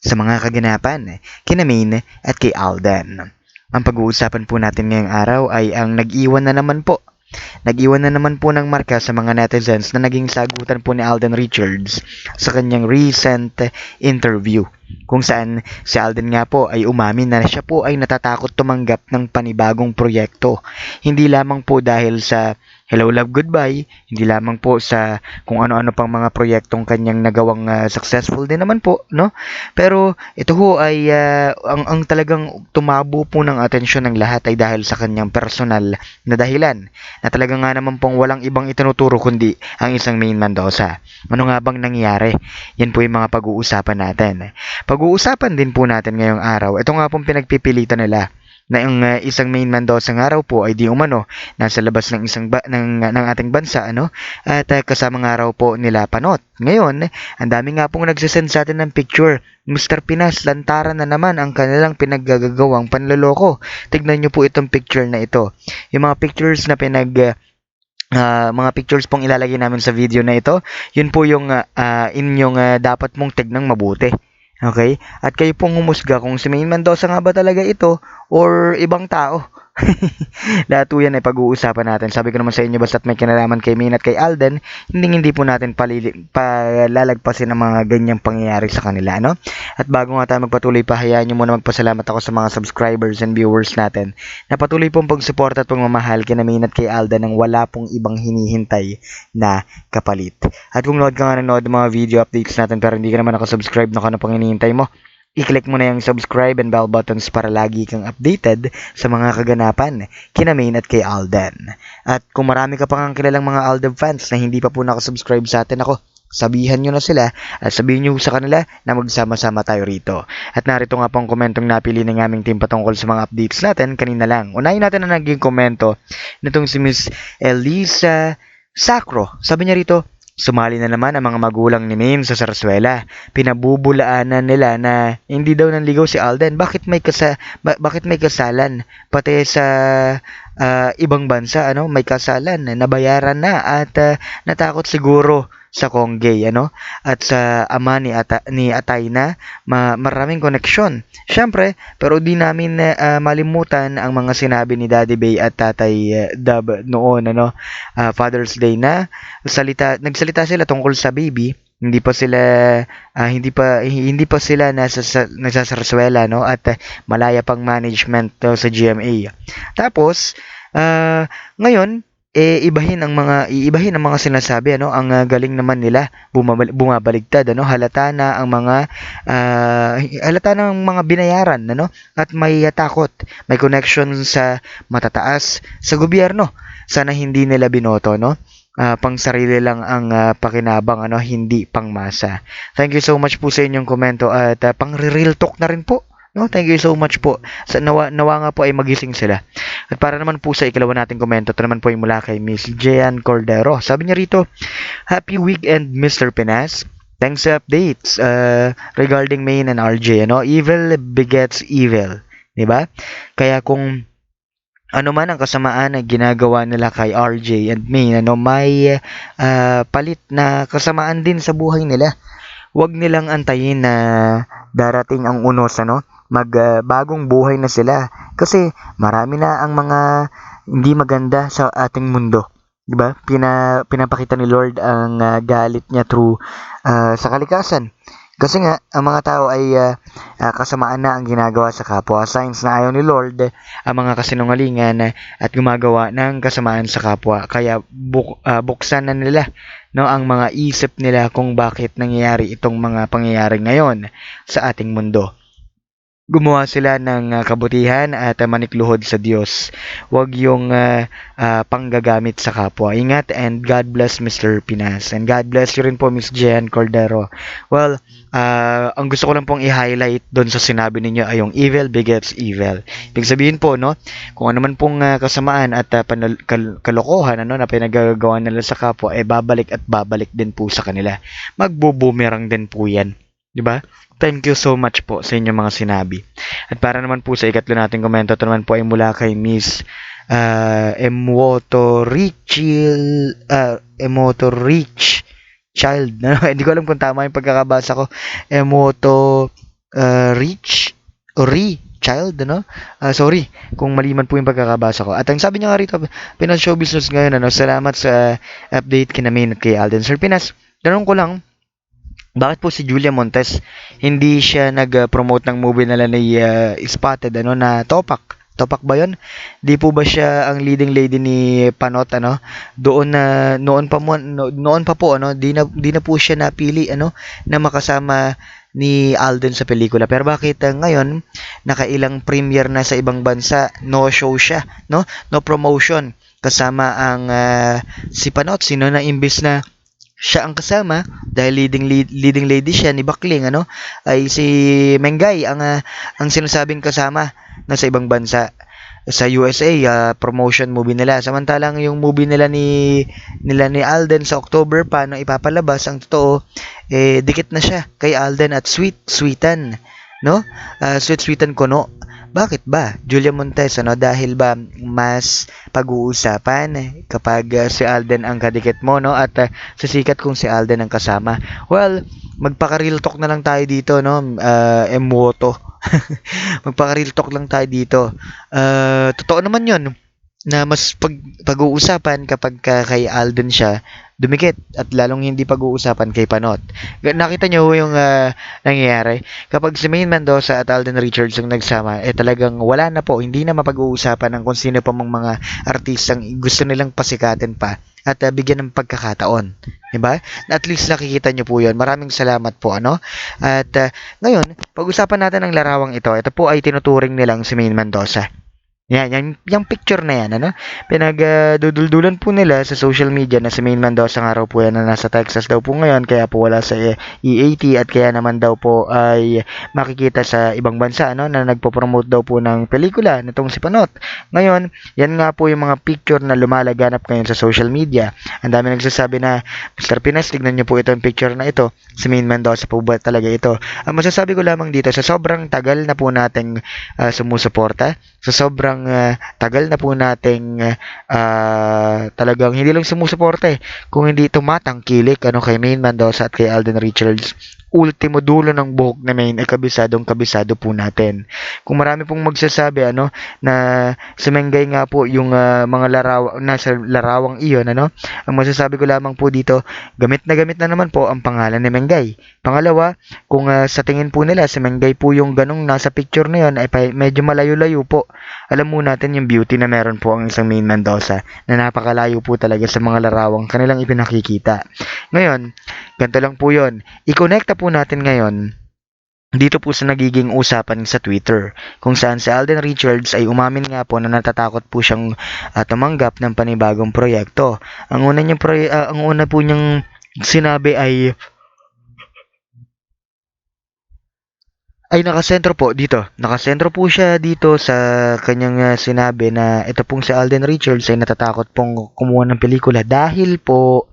sa mga kaganapan kina Maine at kay Alden. Ang pag-uusapan po natin ngayong araw ay ang nag-iwan na naman po. Nag-iwan na naman po ng marka sa mga netizens na naging sagutan po ni Alden Richards sa kanyang recent interview kung saan si Alden nga po ay umamin na siya po ay natatakot tumanggap ng panibagong proyekto. Hindi lamang po dahil sa Hello Love Goodbye, hindi lamang po sa kung ano-ano pang mga proyektong kanyang nagawang ah, successful din naman po, no? Pero ito ho ay ah, ang, ang talagang tumabo po ng atensyon ng lahat ay dahil sa kanyang personal na dahilan na talaga nga naman pong walang ibang itinuturo kundi ang isang main Mendoza. Ano nga bang nangyari? Yan po yung mga pag-uusapan natin. Pag-uusapan din po natin ngayong araw, ito nga pong pinagpipilitan nila na ang uh, isang main Mendoza nga raw po ay di umano nasa labas ng isang ba- ng, ng ating bansa ano at uh, kasama nga raw po nila panot. Ngayon, ang dami nga pong nagsisend sa atin ng picture. Mr. Pinas, lantaran na naman ang kanilang pinaggagawang panloloko. Tignan nyo po itong picture na ito. Yung mga pictures na pinag uh, mga pictures pong ilalagay namin sa video na ito, yun po yung ah, inyong ah, dapat mong tignang mabuti. Okay? At kayo pong humusga kung si Maine Mendoza nga ba talaga ito or ibang tao. Lahat po yan ay pag-uusapan natin. Sabi ko naman sa inyo, basta't may kinalaman kay Maine at kay Alden, hindi hindi po natin palili, palalagpasin ang mga ganyang pangyayari sa kanila. No? At bago nga tayo magpatuloy pa, hayaan nyo muna magpasalamat ako sa mga subscribers and viewers natin na patuloy pong pagsuporta at pagmamahal kay Maine at kay Alden nang wala pong ibang hinihintay na kapalit. At kung nood ka nga nanood ng mga video updates natin pero hindi ka naman nakasubscribe na kung ano pang hinihintay mo, i-click mo na yung subscribe and bell buttons para lagi kang updated sa mga kaganapan kina Maine at kay Alden. At kung marami ka pang kilalang mga Alden fans na hindi pa po nakasubscribe sa atin ako, sabihan nyo na sila at sabihin nyo sa kanila na magsama-sama tayo rito. At narito nga pong komentong napili ng aming team patungkol sa mga updates natin kanina lang. Unahin natin na naging komento nitong si Miss Elisa Sacro. Sabi niya rito, Sumali na naman ang mga magulang ni Maine sa Sarsuela. Pinabubulaanan nila na hindi daw nanligaw si Alden. Bakit may kasa ba- bakit may kasalan pati sa ah, ibang bansa ano may kasalan nabayaran na at ah, natakot siguro sa Konggay ano at sa ama ni Ata, ni Atay na ma- maraming koneksyon. Syempre, pero di namin ah, malimutan ang mga sinabi ni Daddy Bay at Tatay ah, Dab noon ano ah, Father's Day na salita nagsalita sila tungkol sa baby hindi pa sila ah, hindi pa hindi pa sila nasa sa, nagsasarsuela no at ah, malaya pang management daw sa GMA. Tapos ah, ngayon eh ibahin ang mga iibahin ang mga sinasabi ano ang ah, galing naman nila bumabal, bumabaligtad ano halata na ang mga ah, halata na ang mga binayaran ano at may ah, takot may connection sa matataas sa gobyerno. Sana hindi nila binoto no? Ah, pang sarili lang ang ah, pakinabang ano hindi pangmasa. Thank you so much po sa inyong komento at ah, pang real talk na rin po no thank you so much po. Sa nawa, nawa nga po ay magising sila. At para naman po sa ikalawa nating komento ito naman po ay mula kay Miss Jean Cordero. Sabi niya rito happy weekend Mr. Pinas. Thanks sa updates uh, regarding Maine and RJ ano? Evil begets evil. Di ba kaya kung ano man ang kasamaan na ginagawa nila kay RJ and Maine, ano, may ah, palit na kasamaan din sa buhay nila. Huwag nilang antayin na darating ang unos, ano, magbagong buhay na sila. Kasi marami na ang mga hindi maganda sa ating mundo. 'Di ba? Pina, pinapakita ni Lord ang ah, galit niya through ah, sa kalikasan. Kasi nga, ang mga tao ay ah, ah, kasamaan na ang ginagawa sa kapwa. Signs na ayaw ni Lord ang mga kasinungalingan at gumagawa ng kasamaan sa kapwa. Kaya buk, ah, buksan na nila no ang mga isip nila kung bakit nangyayari itong mga pangyayari ngayon sa ating mundo. Gumawa sila ng ah, kabutihan at ah, manikluhod sa Diyos. Huwag yung ah, ah, panggagamit sa kapwa. Ingat and God bless Mr. Pinas. And God bless you rin po Miss Jen Cordero. Well, ah, ang gusto ko lang pong i-highlight doon sa sinabi ninyo ay yung evil begets evil. Ibig sabihin po, no, kung ano man pong ah, kasamaan at ah, panal- kal- kalokohan ano, na pinagagawa nila sa kapwa, eh babalik at babalik din po sa kanila. Magbo-boomerang din po yan. Di ba? Thank you so much po sa inyong mga sinabi. At para naman po sa ikatlo nating komento, ito naman po ay mula kay Miss uh, Emoto Richil, uh, Emoto Rich Child. No? Hindi ko alam kung tama yung pagkakabasa ko. Emoto uh, Rich o Ri Child, ano? Ah, sorry kung mali man po yung pagkakabasa ko. At ang sabi niya nga rito, Pinas Show Business ngayon, ano? Salamat sa update kina Main at kay Alden. Sir Pinas, tanong ko lang, bakit po si Julia Montes hindi siya nag-promote ng movie nila ni uh, Spotted ano na Topak? Topak ba 'yon? Di po ba siya ang leading lady ni Panot ano? Doon na noon pa mo no- noon pa po ano, di na di na po siya napili ano na makasama ni Alden sa pelikula. Pero bakit uh, ngayon nakailang premiere na sa ibang bansa, no show siya, no? No promotion kasama ang uh, si Panot sino na imbis na siya ang kasama dahil leading lead, leading lady siya ni Bakling ano? Ay si Mengay ang ah, ang sinasabing kasama na sa ibang bansa sa USA ah, promotion movie nila. Samantalang yung movie nila ni nila ni Alden sa October pa nang ipapalabas? Ang totoo eh dikit na siya kay Alden at sweet sweetan no? Ah, sweet sweetan kono bakit ba Julia Montes ano dahil ba mas pag-uusapan kapag ah, si Alden ang kadikit mo no at ah, sisikat kung si Alden ang kasama. Well, magpaka-real talk na lang tayo dito, no? Uh, Emoto. magpaka-real talk lang tayo dito. Uh, totoo naman yun na mas pag, pag-uusapan kapag ka kay Alden siya dumikit at lalong hindi pag-uusapan kay Panot. Nakita niyo yung ah, nangyayari? Kapag si Main Mendoza at Alden Richards ang nagsama, eh talagang wala na po, hindi na mapag-uusapan ng kung sino pa mang mga artistang gusto nilang pasikatin pa at ah, bigyan ng pagkakataon. 'Di ba? At least nakikita niyo po 'yon. Maraming salamat po ano. At ah, ngayon, pag-usapan natin ang larawang ito. Ito po ay tinuturing nilang si Main Mendoza. Yan, yung, yung picture na yan, ano? Pinagduduldulan po nila sa social media na si Main Mendoza nga raw po yan na nasa Texas daw po ngayon, kaya po wala sa EAT at kaya naman daw po ay makikita sa ibang bansa, ano? Na nagpo-promote daw po ng pelikula nitong si Panot. Ngayon, yan nga po yung mga picture na lumalaganap ngayon sa social media. Ang dami nagsasabi na, Mr. Pinas, tignan niyo po ito yung picture na ito. Si Main Mendoza po ba talaga ito? Ang masasabi ko lamang dito, sa sobrang tagal na po nating ah, sumusuporta, sa sobrang ah, tagal na po nating ah, talagang hindi lang sumusuporta eh, kung hindi tumatangkilik ano, kay Main Mendoza at kay Alden Richards. Ultimo dulo ng buhok na Main ay kabisadong kabisado po natin. Kung marami pong magsasabi ano na si Mengay nga po yung ah, mga laraw nasa larawang iyon ano, ang masasabi ko lamang po dito, gamit na gamit na naman po ang pangalan ni Mengay. Pangalawa, kung ah, sa tingin po nila si Mengay po yung ganong nasa picture na yun ay medyo malayo-layo po. Alam mo natin yung beauty na meron po ang isang Main Mendoza na napakalayo po talaga sa mga larawang kanilang ipinakikita. Ngayon, ganito lang po yun. I-connecta po natin ngayon dito po sa nagiging usapan sa Twitter kung saan si Alden Richards ay umamin nga po na natatakot po siyang ah, tumanggap ng panibagong proyekto. Ang una niyang proye- ah, ang una po niyang sinabi ay ay nakasentro po dito. Nakasentro po siya dito sa kanyang ah, sinabi na ito pong si Alden Richards ay natatakot pong kumuha ng pelikula dahil po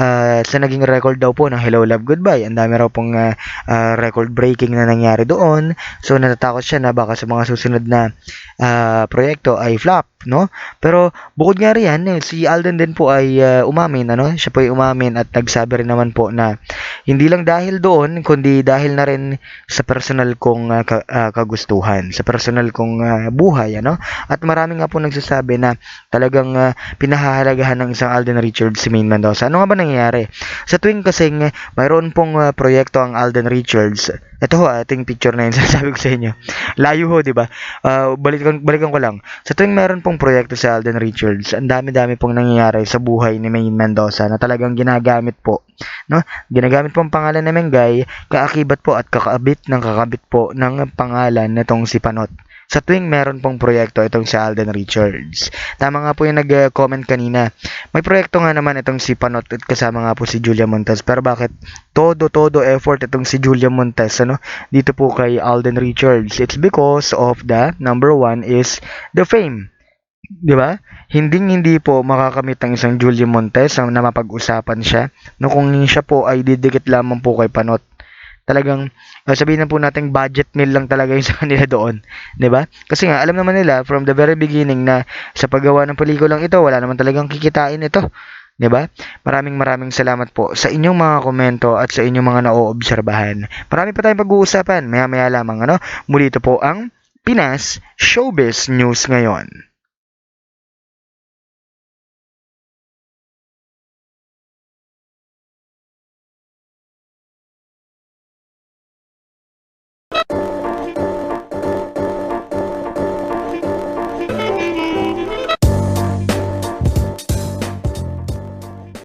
ah, sa naging record daw po ng Hello Love Goodbye. Ang dami raw pong ah, ah, record breaking na nangyari doon. So natatakot siya na baka sa mga susunod na ah, proyekto ay flop, no? Pero bukod nga riyan, eh, si Alden din po ay ah, umamin, ano? Siya po ay umamin at nagsabi rin naman po na hindi lang dahil doon, kundi dahil na rin sa personal kong ah, ka- ah, kagustuhan, sa personal kong ah, buhay, ano? At marami nga po nagsasabi na talagang ah, pinahahalagahan ng isang Alden Richards si Main Mendoza. Ano nga ba nangyayari? Sa tuwing kasing mayroon pong ah, proyekto ang Alden Richards, ito ho, ating picture na yun, sasabi ko sa inyo. Layo ho, di ba? Ah, balikan, balikan ko lang. Sa tuwing meron pong proyekto sa Alden Richards, ang dami-dami pong nangyayari sa buhay ni Maine Mendoza na talagang ginagamit po. No? Ginagamit po ang pangalan ni Mengay, kaakibat po at kakaabit ng kakabit po ng pangalan nitong si Panot sa tuwing meron pong proyekto itong si Alden Richards. Tama nga po yung nag-comment kanina. May proyekto nga naman itong si Panot at kasama nga po si Julia Montes. Pero bakit todo-todo effort itong si Julia Montes ano, dito po kay Alden Richards? It's because of the number one is the fame. 'Di ba? Hindi hindi po makakamit ang isang Julia Montes na mapag-usapan siya no kung siya po ay didikit lamang po kay Panot talagang uh, sabihin na po natin budget meal lang talaga yung sa kanila doon, 'di ba? Kasi nga alam naman nila from the very beginning na sa paggawa ng pelikulang ito wala naman talagang kikitain ito. 'di ba? Maraming maraming salamat po sa inyong mga komento at sa inyong mga naoobserbahan. Marami pa tayong pag-uusapan, maya-maya lamang ano. Muli ito po ang Pinas Showbiz News ngayon.